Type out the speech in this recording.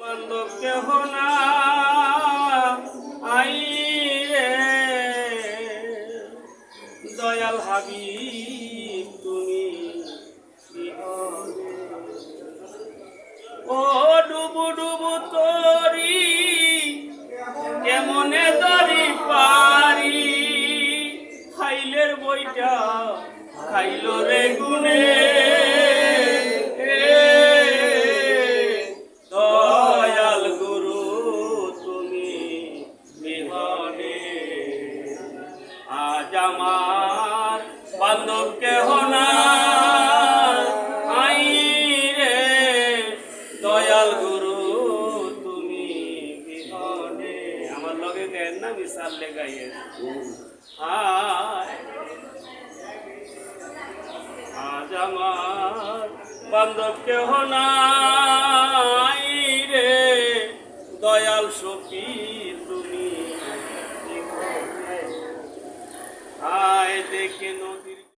বান্ধব কেহ আই দয়াল তুমি ডুবু ডুবু কেমনে বইটা খাইল রে গুনে আজ বান্ধব কেহ রে দয়াল গুরু, তুমি বিহনে আমার লগে গায়েন না মিশাল লে গাইয়ের আজ বান্ধব কেহ রে? দয়াল সখী, তুমি আয় দেখে নদী